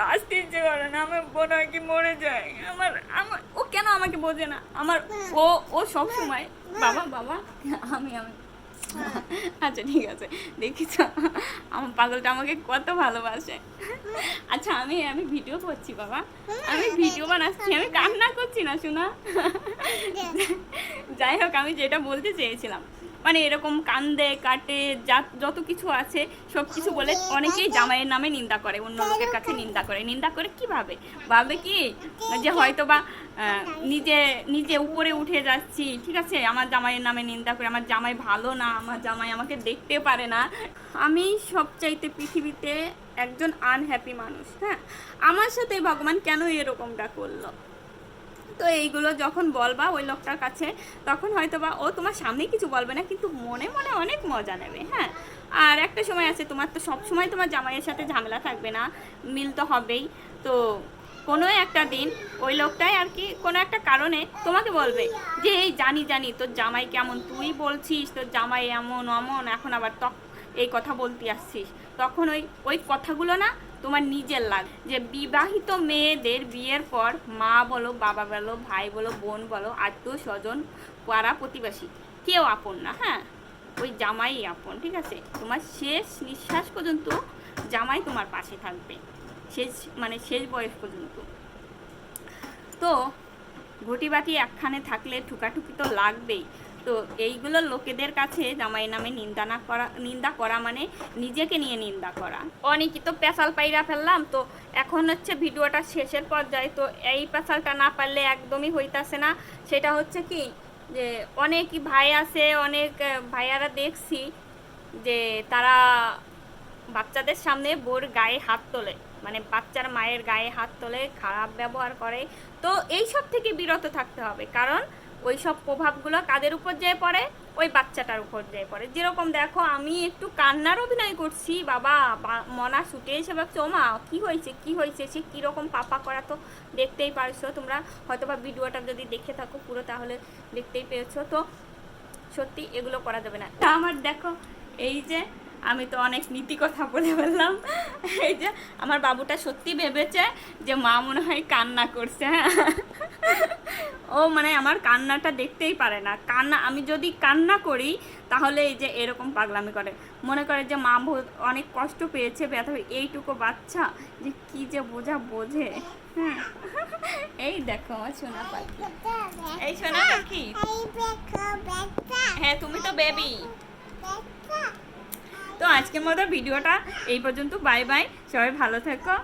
বাঁচতে ইচ্ছে করে না আমার বোন আর কি মরে যায়। আমার আমার, ও কেন আমাকে বোঝে না? আমার, ও ও সব সময় বাবা বাবা, আমি আমি। আচ্ছা ঠিক আছে। দেখিস আমার পাগলটা আমাকে কত ভালোবাসে। আচ্ছা আমি আমি ভিডিও করছি, বাবা। আমি ভিডিও বানাচ্ছি, আমি কান্না করছি না, শোনা? যাই হোক, আমি যেটা বলতে চেয়েছিলাম মানে এরকম কান্দে কাটে যা যত কিছু আছে সব কিছু বলে অনেকেই জামাইয়ের নামে নিন্দা করে অন্য লোকের কাছে নিন্দা করে। নিন্দা করে কীভাবে? ভাবে কি? যে হয়তো বা নিজে নিজে উপরে উঠে যাচ্ছি ঠিক আছে? আমার জামাইয়ের নামে নিন্দা করে আমার জামাই ভালো না আমার জামাই আমাকে দেখতে পারে না। আমি সবচাইতে পৃথিবীতে একজন আনহ্যাপি মানুষ হ্যাঁ? আমার সাথে ভগবান কেন এরকমটা করল? তো এইগুলো যখন বলবা ওই লোকটার কাছে, তখন হয়তো বা ও তোমার সামনে কিছু বলবে না, কিন্তু মনে মনে অনেক মজা নেবে হ্যাঁ? আর একটা সময় আছে, তোমার তো সব সময় তোমার জামাইয়ের সাথে ঝামেলা থাকবে না, মিল তো হবেই। তো কোনো একটা দিন ওই লোকটাই আর কি কোনো একটা কারণে তোমাকে বলবে যে, এই জানি জানি, তোর জামাই কেমন, তুই বলছিস, তোর জামাই এমন, অমন, এখন আবার তক এই কথা বলতে আসছিস। তখন ওই ওই কথাগুলো না তোমার নিজের লাগ যে বিবাহিত মেয়েদের বিয়ের পর মা বলো, বাবা বলো, ভাই বলো, বোন বলো, আত্মীয় স্বজন পাড়া প্রতিবেশী, কেউ আপন না হ্যাঁ? ওই জামাই আপন, ঠিক আছে? তোমার শেষ নিঃশ্বাস পর্যন্ত জামাই তোমার পাশে থাকবে, শেষ মানে শেষ বয়স পর্যন্ত। তো ঘটি বাটি একখানে থাকলে ঠুকাঠুকি তো লাগবেই। তো এইগুলো লোকেদের কাছে জামাই নামে নিন্দা না করা, নিন্দা করা মানে নিজেকে নিয়ে নিন্দা করা। অনেকই তো পেশাল পাইরা ফেললাম, তো এখন হচ্ছে ভিডিওটা শেষের পর্যায়ে, তো এই পেশালটা না পারলে একদমই হইতাছে না। সেটা হচ্ছে কি, যে অনেক ভাই আছে, অনেক ভাইয়ারা দেখছি যে তারা বাচ্চাদের সামনে বোর গায়ে হাত তোলে মানে বাচ্চার মায়ের গায়ে হাত তোলে, খারাপ ব্যবহার করে। তো এই সব থেকে বিরত থাকতে হবে, কারণ ওই সব প্রভাবগুলো কাদের উপর যেয়ে পড়ে? ওই বাচ্চাটার উপর যেয়ে পড়ে। যেরকম দেখো, আমি একটু কান্নার অভিনয় করছি, বাবা মনা ছুটে এসে ভাবছে, ওমা, কি হয়েছে? কি হয়েছে? সে কীরকম পাপা করা তো দেখতেই পারছ। তোমরা হয়তো বা ভিডিওটা যদি দেখে থাকো পুরো, তাহলে দেখতেই পেয়েছ। তো সত্যি এগুলো করা যাবে না। আমার দেখো, এই যে আমি তো অনেক নীতি কথা বলে বললাম এই যে আমার বাবুটা সত্যি ভেবেছে যে মা মনে হয় কান্না করছে হ্যাঁ? ও মানে আমার কান্নাটা দেখতেই পারে না। কান্না আমি যদি কান্না করি তাহলে এই যে এরকম পাগলামি করে। মনে করে যে মা অনেক কষ্ট পেয়েছে ব্যথা এইটুকু বাচ্চা যে কি যে বোঝা বোঝে হ্যাঁ? এই দেখো আমার সোনা পাখি। এই সোনা পাখি? হ্যাঁ তুমি তো বেবি তো আজকের মতো ভিডিওটা এই পর্যন্ত। Bye bye. সবাই ভালো থেকো।